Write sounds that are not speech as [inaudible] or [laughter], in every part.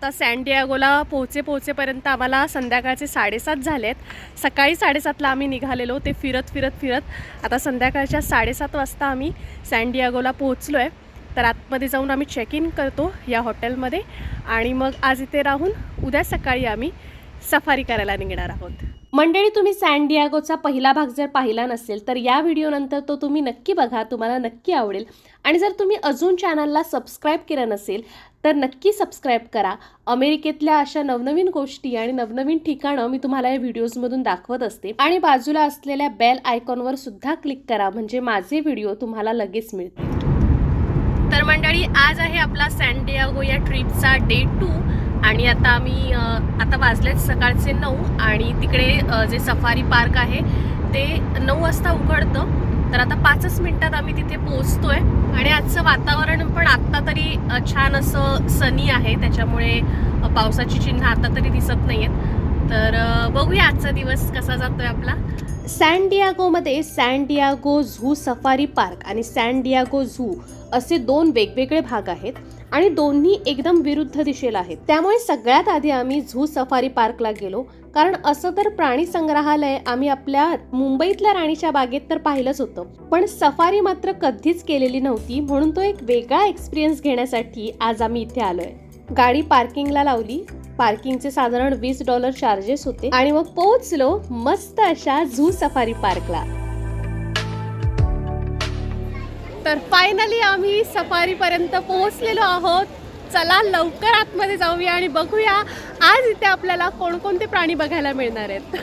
आता सॅनडियागोला पोहोचे पोहोचेपर्यंत आम्हाला संध्याकाळचे साडेसात झालेत. सकाळी साडेसातला आम्ही निघालेलो ते फिरत फिरत फिरत. आता संध्याकाळच्या साडेसात वाजता आम्ही सॅनडियागोला पोहोचलो आहे तर आतमध्ये जाऊन आम्ही चेक इन करतो या हॉटेलमध्ये आणि मग आज इथे राहून उद्या सकाळी आम्ही सफारी करायला निघणार आहोत. मंडळी तुम्ही सॅनडियागोचा पहिला भाग जर पाहिला नसेल तर या व्हिडिओनंतर तो तुम्ही नक्की बघा तुम्हाला नक्की आवडेल. आणि जर तुम्ही अजून चॅनलला सबस्क्राईब केलं नसेल तर नक्की सबस्क्राईब करा. अमेरिकेतल्या अशा नवनवीन गोष्टी आणि नवनवीन ठिकाणं मी तुम्हाला या व्हिडिओजमधून दाखवत असते. आणि बाजूला असलेल्या बेल आयकॉनवर सुद्धा क्लिक करा म्हणजे माझे व्हिडिओ तुम्हाला लगेच मिळतील. तर मंडळी आज आहे आपला सँडियागो या ट्रिपचा डे टू आणि आता आम्ही आता वाजलेत सकाळचे नऊ आणि तिकडे जे सफारी पार्क आहे ते नऊ वाजता उघडतं. तर आता पाचच मिनिटात आम्ही तिथे पोहोचतोय. आणि आजचं वातावरण पण आत्ता तरी छान असं सनी आहे. त्याच्यामुळे पावसाची चिन्ह आता तरी दिसत नाहीयेत. तर बघूया आजचा दिवस कसा जातोय आपला. San डियागोमध्ये San Diego zoo safari park आणि सॅन डियागो झू असे दोन वेगवेगळे भाग आहेत. आणि दोन्ही एकदम विरुद्ध दिशेला आहेत. त्यामुळे सगळ्यात आधी आम्ही झू सफारी पार्कला गेलो. कारण असं तर प्राणी संग्रहालय आम्ही आपल्या मुंबईतल्या राणीच्या बागेत तर पाहिलंच होतं. पण सफारी मात्र कधीच केलेली नव्हती म्हणून तो एक वेगळा एक्सपिरियन्स घेण्यासाठी आज आम्ही इथे आलोय. गाडी पार्किंगला लावली. पार्किंगचे साधारण वीस डॉलर चार्जेस होते. आणि मग पोहोचलो मस्त अशा झू सफारी पार्कला. तर फायनली आम्ही सफारी पर्यंत पोहोचलेलो आहोत. चला लवकर आतमध्ये जाऊया आणि बघूया आज इथे आपल्याला कोणकोणते प्राणी बघायला मिळणार आहेत.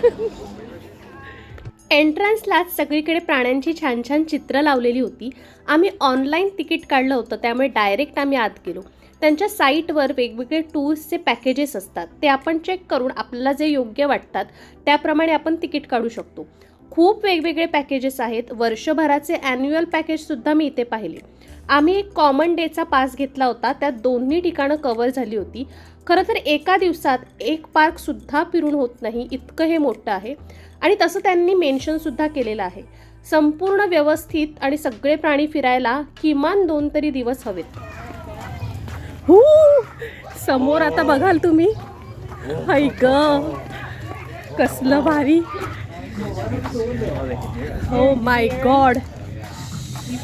[laughs] एंट्रन्सलाच सगळीकडे प्राण्यांची छान छान चित्रं लावलेली होती. आम्ही ऑनलाईन तिकीट काढलं होतं त्यामुळे डायरेक्ट आम्ही आत गेलो. त्यांच्या साईटवर वेगवेगळे टूर्सचे पॅकेजेस असतात. ते आपण चेक करून आपल्याला जे योग्य वाटतात त्याप्रमाणे आपण तिकीट काढू शकतो. खूप वेगवेगळे पॅकेजेस आहेत. वर्षभराचे ॲन्युअल पॅकेजसुद्धा मी इथे पाहिले. आम्ही एक कॉमन डेचा पास घेतला होता. त्यात दोन्ही ठिकाणं कवर झाली होती. खरं तर एका दिवसात एक पार्कसुद्धा फिरून होत नाही. इतकं हे मोठं आहे. आणि तसं त्यांनी मेन्शनसुद्धा केलेलं आहे. संपूर्ण व्यवस्थित आणि सगळे प्राणी फिरायला किमान दोन तरी दिवस हवेत. हू! समोर आता बघाल तुम्ही. ऐक ग! कसलं भारी. हो my god Yeah,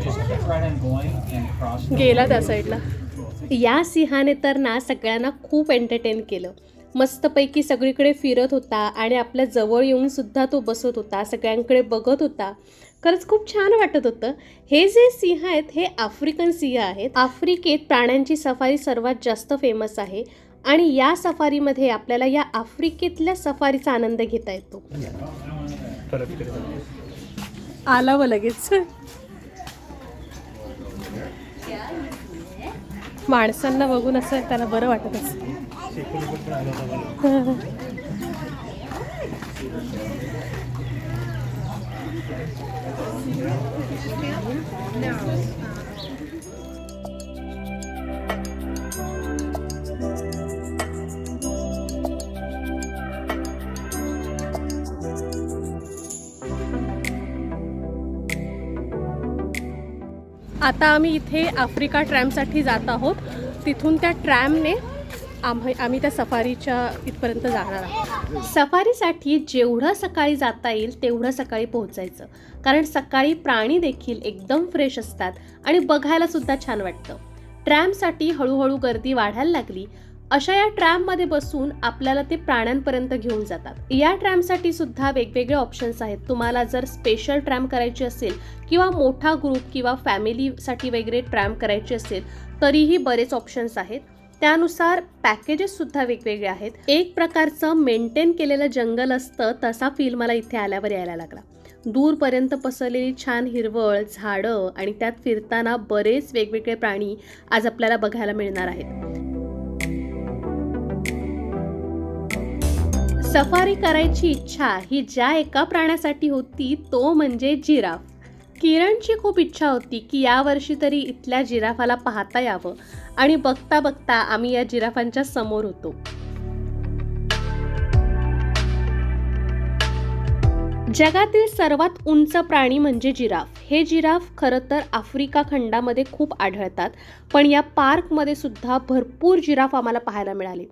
just keep right on going and cross. गेला त्या साईडला. या सिंहाने तर ना सगळ्यांना खूप एंटरटेन केलं. मस्तपैकी सगळीकडे फिरत होता आणि आपल्या जवळ येऊन सुद्धा तो बसत होता सगळ्यांकडे बघत होता. खरंच खूप छान वाटत होतं. हे जे सिंह आहेत हे आफ्रिकन सिंह आहेत. आफ्रिकेत प्राण्यांची सफारी सर्वात जास्त फेमस आहे आणि या सफारीमध्ये आपल्याला या आफ्रिकेतल्या सफारीचा आनंद घेता येतो. आला व लगेच. माणसांना बघून असं त्याला बरं वाटत असं [laughs] [laughs] आता आम्ही इथे आफ्रिका ट्रॅमसाठी जात आहोत. तिथून त्या ट्रॅमने आम्ही आम्ही त्या सफारीच्या इथपर्यंत जाणार आहोत. सफारीसाठी जेवढं सकाळी जाता येईल तेवढं सकाळी पोहोचायचं. कारण सकाळी प्राणी देखील एकदम फ्रेश असतात आणि बघायलासुद्धा छान वाटतं. ट्रॅमसाठी हळूहळू गर्दी वाढायला लागली. अशा या ट्रॅममध्ये बसून आपल्याला ते प्राण्यांपर्यंत घेऊन जातात. या ट्रॅमसाठी सुद्धा वेगवेगळे ऑप्शन्स आहेत. तुम्हाला जर स्पेशल ट्रॅम करायची असेल किंवा मोठा ग्रुप किंवा फॅमिलीसाठी वगैरे ट्रॅम करायची असेल तरीही बरेच ऑप्शन्स आहेत. त्यानुसार पॅकेजेससुद्धा वेगवेगळे आहेत. एक प्रकारचं मेंटेन केलेलं जंगल असतं तसा फील मला इथे आल्यावर यायला लागला. दूरपर्यंत पसरलेली छान हिरवळ झाडं आणि त्यात फिरताना बरेच वेगवेगळे प्राणी आज आपल्याला बघायला मिळणार आहेत. सफारी करायची इच्छा ही ज्या एका प्राण्यासाठी होती तो म्हणजे जिराफ. किरणची खूप इच्छा होती की यावर्षी तरी इथल्या जिराफाला पाहता यावं. आणि बघता बघता आम्ही या जिराफांच्या समोर होतो. जगातील सर्वात उंच प्राणी म्हणजे जिराफ. हे जिराफ खरं तर आफ्रिका खंडामध्ये खूप आढळतात पण या पार्कमध्ये सुद्धा भरपूर जिराफ आम्हाला पाहायला मिळाले.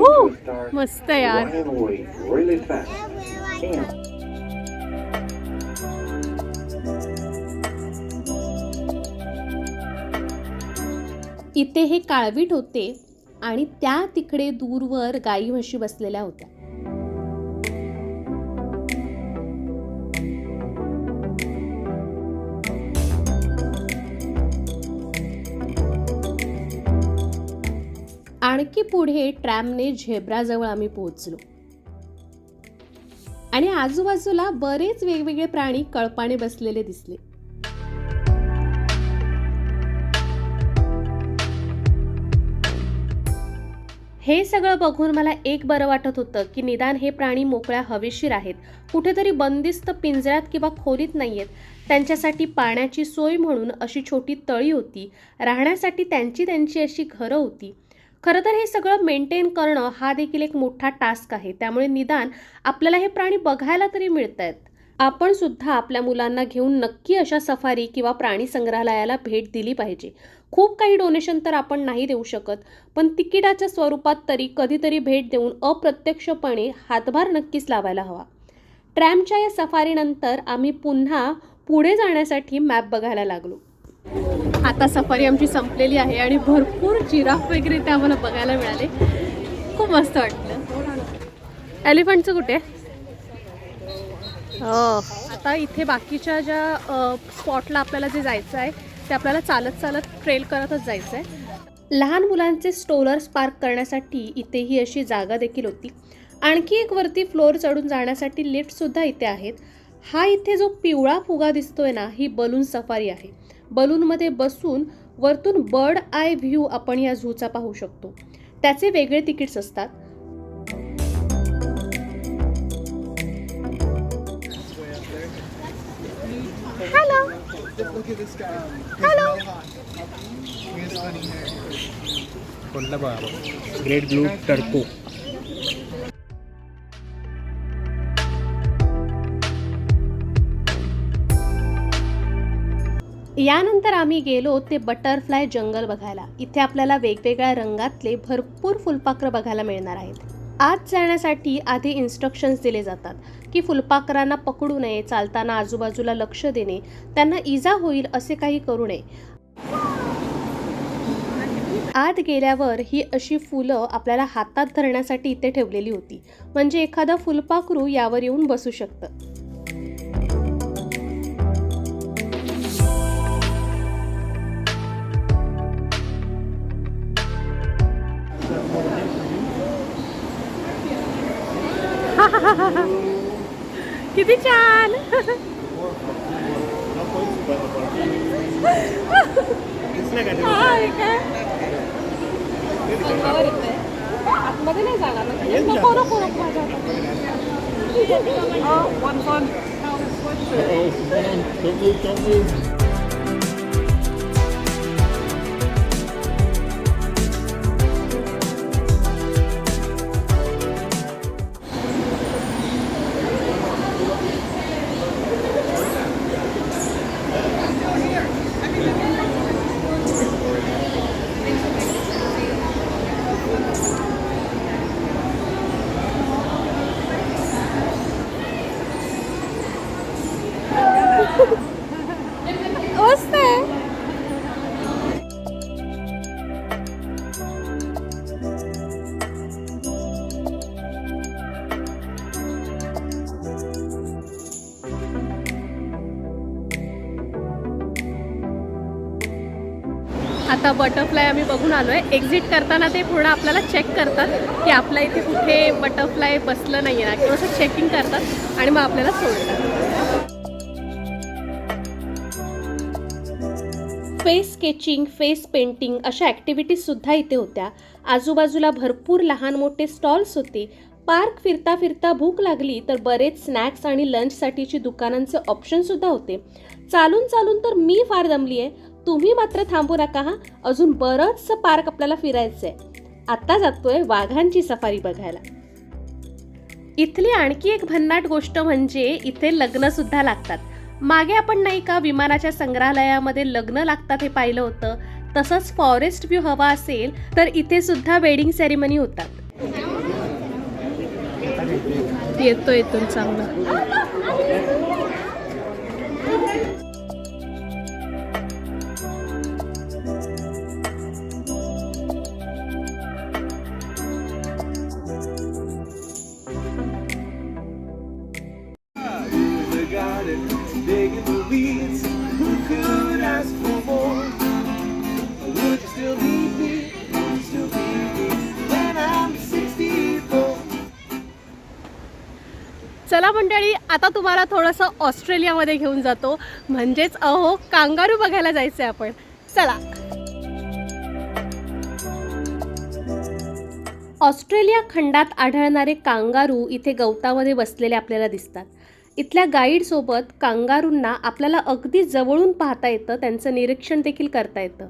हो, मस्त यार. इथे हे काळवीट होते आणि त्या तिकडे दूरवर गाई म्हशी बसलेल्या होत्या. आणखी पुढे ट्रॅमने झेब्राजवळ आम्ही पोहोचलो. आणि आजूबाजूला बरेच वेगवेगळे प्राणी कळपाने बसलेले दिसले. हे सगळं बघून मला एक बरं वाटत होतं की निदान हे प्राणी मोकळ्या हवेशीर आहेत. कुठेतरी बंदिस्त पिंजऱ्यात किंवा खोलीत नाही आहेत त्यांच्यासाठी पाण्याची सोय म्हणून अशी छोटी तळी होती. राहण्यासाठी त्यांची त्यांची अशी घरं होती. खरं तर हे सगळं मेंटेन करणं हा देखील एक मोठा टास्क आहे. त्यामुळे निदान आपल्याला हे प्राणी बघायला तरी मिळत आहेत आपण सुद्धा आपल्या मुलांना घेऊन नक्की अशा सफारी किंवा प्राणी संग्रहालयाला भेट दिली पाहिजे. खूप काही डोनेशन तर आपण नाही देऊ शकत पण तिकिटाच्या स्वरूपात तरी कधीतरी भेट देऊन अप्रत्यक्षपणे हातभार नक्कीच लावायला हवा. ट्रॅमच्या या सफारीनंतर आम्ही पुन्हा पुढे जाण्यासाठी मॅप बघायला लागलो. आता सफारी आमची संपलेली आहे आणि भरपूर जिराफ वगैरे ते आम्हाला बघायला मिळाले. खूप मस्त वाटलं. एलिफंटचं कुठे? हो. आता इथे बाकीच्या ज्या स्पॉटला आपल्याला जे जायचं आहे ते आपल्याला चालत चालत ट्रेल करतच जायचं आहे लहान मुलांचे स्टोलर्स पार्क करण्यासाठी इथे ही अशी जागा देखील होती. आणखी एक वरती फ्लोअर चढून जाण्यासाठी लिफ्टसुद्धा इथे आहेत. हा इथे जो पिवळा फुगा दिसतोय ना ही बलून सफारी आहे. बलूनमध्ये बसून वरतून बर्ड आय व्ह्यू आपण या झूचा पाहू शकतो. त्याचे वेगळे तिकीट्स असतात. हॅलो कोणता बघा ग्रेट ब्लू टर्को यानंतर आम्ही गेलो ते बटरफ्लाय जंगल बघायला. इथे आपल्याला वेगवेगळ्या रंगातले भरपूर फुलपाखरं बघायला मिळणार आहेत. आत जाण्यासाठी आधी इन्स्ट्रक्शन्स दिले जातात की फुलपाखरांना पकडू नये चालताना आजूबाजूला लक्ष देणे त्यांना इजा होईल असे काही करू नये. आत गेल्यावर ही अशी फुलं आपल्याला हातात धरण्यासाठी इथे ठेवलेली होती. म्हणजे एखादं फुलपाखरू यावर येऊन बसू शकतं. किती छान आतमध्ये नाही जाणार ना नको नको नको माझ्या आता बटरफ्लाय आम्ही बघून आलो आहे एक्झिट करताना ते पूर्ण आपल्याला चेक करतात की आपल्या इथे कुठे बटरफ्लाय बसलं नाही आहे किंवा असं चेकिंग करतात आणि मग आपल्याला सोडतात. फेस स्केचिंग फेस पेंटिंग अशा ॲक्टिव्हिटीजसुद्धा इथे होत्या. आजूबाजूला भरपूर लहान मोठे स्टॉल्स होते. पार्क फिरता फिरता भूक लागली तर बरेच स्नॅक्स आणि लंचसाठीची दुकानांचे ऑप्शनसुद्धा होते. चालून चालून तर मी फार दमली आहे तुम्ही मात्र थांबू नका हा. अजून बरंचसं पार्क आपल्याला फिरायचं आहे आत्ता जातोय वाघांची सफारी बघायला. इथली आणखी एक भन्नाट गोष्ट म्हणजे इथे लग्न सुद्धा लागतात. मागे आपण नाही का विमानाच्या संग्रहालयामध्ये लग्न लागतात हे पाहिलं होतं. तसंच फॉरेस्ट व्ह्यू हवा असेल तर इथे सुद्धा वेडिंग सेरेमनी होतात. येतो येतो चांगलं. चला मंडळी आता तुम्हाला थोडंसं ऑस्ट्रेलियामध्ये घेऊन जातो. म्हणजेच अहो कांगारू बघायला जायचं आहे आपण. चला. ऑस्ट्रेलिया खंडात आढळणारे कांगारू इथे गवतामध्ये बसलेले आपल्याला दिसतात. इथल्या गाईडसोबत कांगारूंना आपल्याला अगदी जवळून पाहता येतं त्यांचं निरीक्षण देखील करता येतं.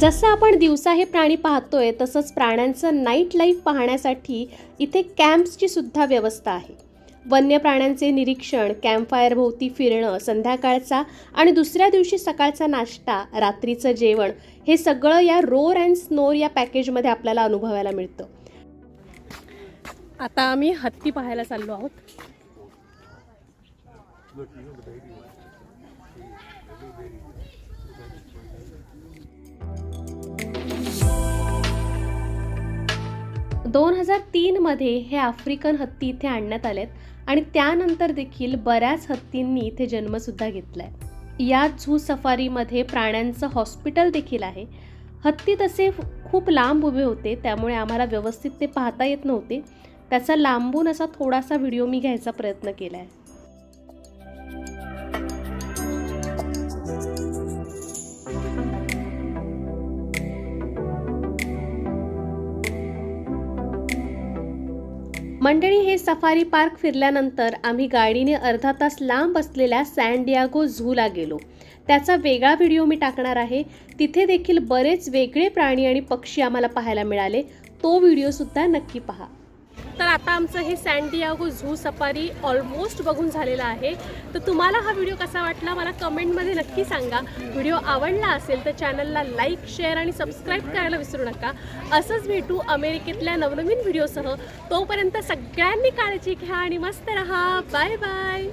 जसं आपण दिवसा हे प्राणी पाहतोय तसंच प्राण्यांचं नाईट लाईफ पाहण्यासाठी इथे कॅम्प्सची सुद्धा व्यवस्था आहे. वन्य प्राण्यांचे निरीक्षण कॅम्पफायरभोवती फिरणं संध्याकाळचा आणि दुसऱ्या दिवशी सकाळचा नाश्ता रात्रीचं जेवण हे सगळं या रोर अँड स्नोर या पॅकेजमध्ये आपल्याला अनुभवायला मिळतं. आता आम्ही हत्ती पाहायला चाललो आहोत. दोन हजार तीनमध्ये हे आफ्रिकन हत्ती इथे आणण्यात आलेत आणि त्यानंतर देखील बऱ्याच हत्तींनी इथे जन्मसुद्धा घेतला आहे या झू सफारीमध्ये प्राण्यांचं हॉस्पिटल देखील आहे. हत्ती तसे खूप लांब उभे होते त्यामुळे आम्हाला व्यवस्थित ते पाहता येत नव्हते. त्याचा लांबून असा थोडासा व्हिडिओ मी घ्यायचा प्रयत्न केला आहे मंडळी हे सफारी पार्क फिरल्यानंतर आम्ही गाडीने अर्धा तास लांब असलेल्या सॅन डियागो झूला गेलो. त्याचा वेगळा व्हिडिओ मी टाकणार आहे. तिथे देखील बरेच वेगळे प्राणी आणि पक्षी आम्हाला पाहायला मिळाले. तो व्हिडिओसुद्धा नक्की पहा. तर आता आमचं हे सॅन्डियागो झू सफारी ऑलमोस्ट बघून झालेला आहे. तर तुम्हाला हा व्हिडिओ कसा वाटला मला कमेंटमध्ये नक्की सांगा. व्हिडिओ आवडला असेल तर चॅनलला लाईक शेअर आणि सबस्क्राईब करायला विसरू नका. असंच भेटू अमेरिकेतल्या नवनवीन व्हिडिओसह. तोपर्यंत सगळ्यांनी काळजी घ्या आणि मस्त रहा. Bye bye.